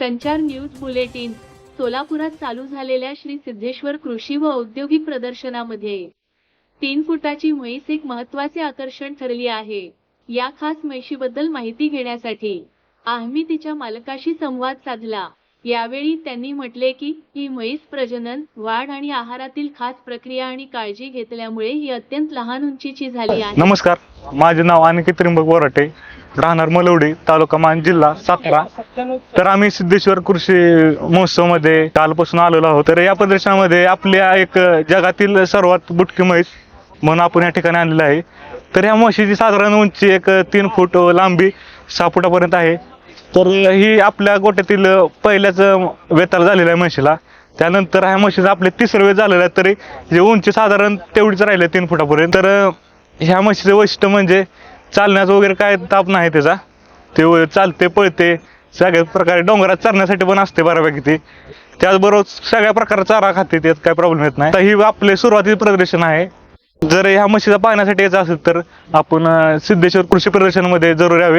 संचार news bulletin. सोलापुरात चालू झालेल्या श्री सिद्धेश्वर कृषी व औद्योगिक प्रदर्शनामध्ये तीन फुटाची म्हैस एक महत्त्वाचे आकर्षण ठरली आहे. या खास म्हैशीबद्दल माहिती घेण्यासाठी आम्ही तिच्या मालकाशी संवाद साधला. यावेळी त्यांनी म्हटले की ही म्हैस प्रजनन वाढ आणि आहारातील खास प्रक्रिया आणि काळजी घेतल्यामुळे ही अत्यंत लहान उंचीची झाली आहे. नमस्कार. माझे नाव अनिकेत त्रिंबक बोराटे राहणार मलवडी तालुका मान जिल्हा सातारा तर आम्ही सिद्धेश्वर कृषी महोत्सवमध्ये कालपासून आलेलो आहोत. तर या प्रदर्शनामध्ये आपल्या एक जगातील सर्वात बुटकी म्हैस म्हणून आपण या ठिकाणी आणलेलं आहे. तर या म्हशीची साधारण उंची एक तीन फूट लांबी सहा फुटापर्यंत आहे. तर ही आपल्या गोट्यातील पहिल्याच वेताळ झालेलं आहे म्हशीला. त्यानंतर ह्या म्हशीचं आपले तिसरं वेळ झालेलं आहे. तरी जे उंची साधारण तेवढीच राहिले तीन फुटापर्यंत. तर ह्या म्हशीचं वैशिष्ट्य म्हणजे चालण्याचं वगैरे काय ताप नाही त्याचा. ते चालते पळते. सगळ्या प्रकारे डोंगरात चरण्यासाठी पण असते बऱ्यापैकी ते. त्याचबरोबर सगळ्या प्रकारचा चारा खाते त्यात काय प्रॉब्लेम येत नाही. तर ही आपले सुरुवातीचे प्रदर्शन आहे. जर ह्या म्हशीचा पाहण्यासाठी यायचं असेल तर आपण सिद्धेश्वर कृषी प्रदर्शनमध्ये जरूर यावे.